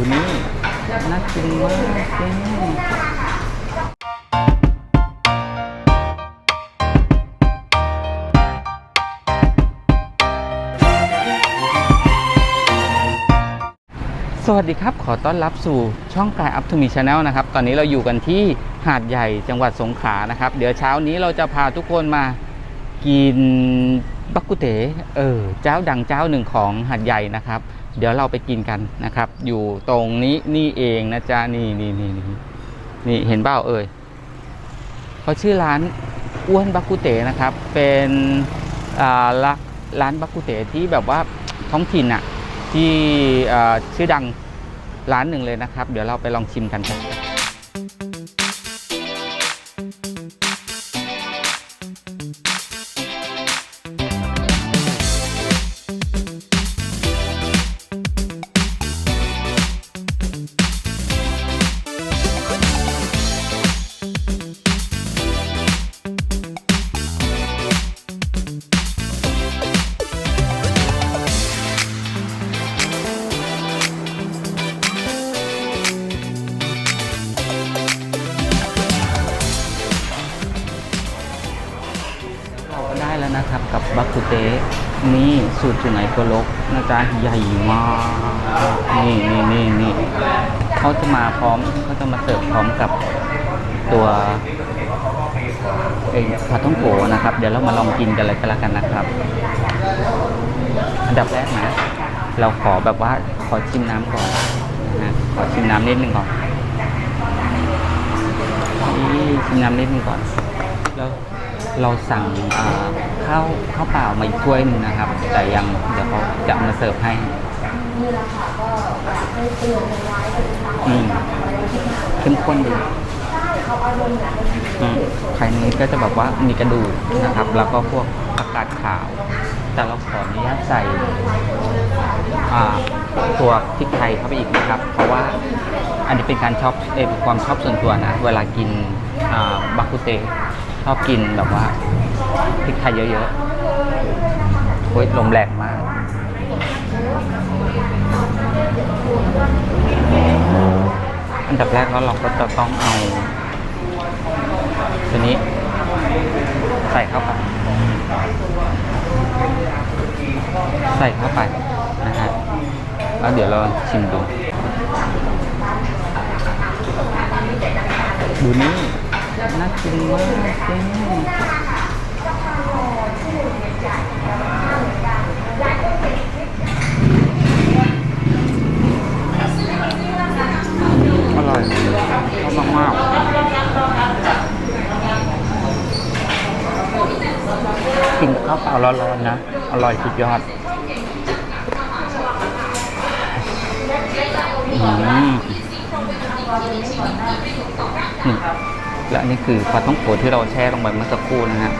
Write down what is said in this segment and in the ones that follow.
ดูนี่น่ากินมากเจ๊สวัสดีครับ ขอต้อนรับสู่ช่องกายอัพทูมีชาแนลนะครับ ตอนนี้เราอยู่กันที่หาดใหญ่จังหวัดสงขลานะครับ เดี๋ยวเช้านี้เราจะพาทุกคนมากินบักกุเต๋เออเจ้าดังเจ้าหนึ่งของหาดใหญ่นะครับ เดี๋ยวเราไปกินกันนะครับ อยู่ตรงนี้นี่เองนะจ๊ะนี่นี่นี่นี่นี่เห็นเปล่าเอ่ยเขาชื่อร้านอ้วนบักกุเตนะครับ เป็นร้านร้านบักกุเตที่แบบว่าท้องถิ่นอะที่ชื่อดังร้านหนึ่งเลยนะครับ เดี๋ยวเราไปลองชิมกันครับ แล้วนะครับ กับบักกุเตนี่สูตรสุไหนก็ลกนะจ๊ะใหญ่มากนี่นี่นี่นี่เขาจะมาพร้อมเขาจะมาเสิร์ฟพร้อมกับตัวเอ้ผัดท่องโกนะครับ เดี๋ยวเรามาลองกินกันเลยก็แล้วกันนะครับ อันดับแรกนะ เราขอแบบว่าขอชิมน้ำก่อนนะขอชิมน้ำนิดนึงก่อนนี่ชิมน้ำนิดนึงก่อนแล้ว เราสั่งอ่าข้าวข้าวเปล่ามาอีกถ้วยหนึงนะครับ แต่ยังเดี๋ยวเขาจะมาเสิร์ฟให้อืมเข้มข้นดีอืมไข่นี้ก็จะแบบว่ามีกระดูกนะครับ แล้วก็พวกผักกาดขาว แต่เราขออนุญาตใส่อ่าตัวพริกไทยเข้าไปอีกนะครับ เพราะว่าอันนี้เป็นการชอบเออความชอบส่วนตัวนะ เวลากินอ่าบักกุเต ชอบกินแบบว่าพริกไทยเยอะๆโอ้ยลมแรงมาก อันดับแรกแล้วเราก็จะต้องเอาตัวนี้ใส่เข้าไป ใส่เข้าไปนะฮะแล้วเดี๋ยวเราชิมดู ดูนี่ น่ากินมากเจ๊อร่อยชอบมากกินข้าวเปล่าร้อนๆนะ อร่อยสุดยอดอืม และอันนี่คือปลาต้องโกที่เราแช่ลงไปเมื่อสักครู่นะฮะ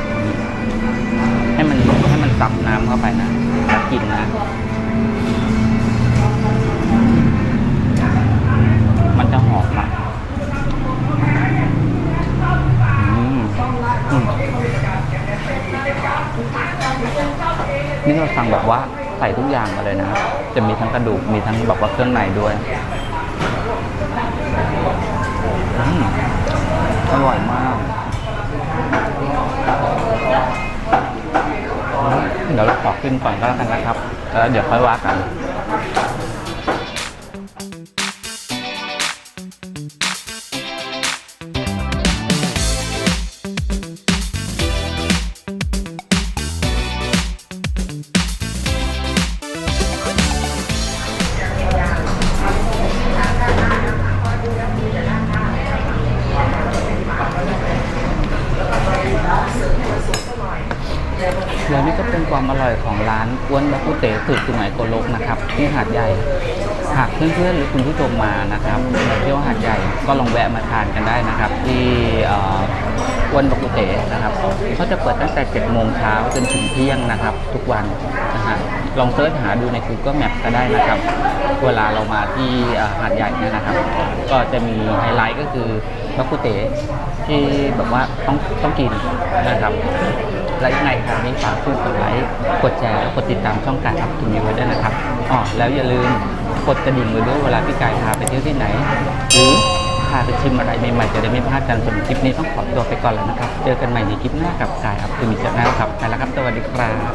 ให้มันให้มันซับน้ำเข้าไปนะแล้วกินนะ มันจะหอมอะนี่เราสั่งแบบว่าใส่ทุกอย่างมาเลยนะ จะมีทั้งกระดูก มีทั้งแบบว่าเครื่องในด้วย อืม อร่อยมาก เดี๋ยวเราขอขึ้นก่อนก็แล้วกันนะครับแล้วเดี๋ยวค่อยว่ากัน ความอร่อยของร้านอ้วนบักกุเตสูตรสุไหงโกลกนะครับที่หาดใหญ่หากเพื่อนๆหรือคุณผู้ชมมานะครับมาเที่ยวหาดใหญ่ก็ลองแวะมาทานกันได้นะครับ ที่อ้วนบักกุเตนะครับเขาจะเปิดตั้งแต่7โมงเช้าจนถึงเที่ยงนะครับ ทุกวันนะฮะลองเสิร์ชหาดูใน Google Map ก็ได้นะครับ เวลาเรามาที่หาดใหญ่เนี่ยนะครับ ก็จะมีไฮไลท์ก็คือบักกุเตที่แบบว่าต้องต้องกินนะครับ และยังไงครับนี้ฝากช่วยกดไลค์กดแชร์กดติดตามช่องการอัพกินนิวด้วยนะครับอ๋อแล้วอย่าลืมกดกระดิ่งไว้ด้วยเวลาพี่กายพาไปเที่ยวที่ไหน หรือพาไปชิมอะไรใหม่ๆจะได้ไม่พลาดกันสำรับคลิปนี้ต้องขอตัวไปก่อนแล้วนะครับ เจอกันใหม่ในคลิปหน้ากับกายอัพกินนิวนะครับไปแล้วครับสวัสดีครับ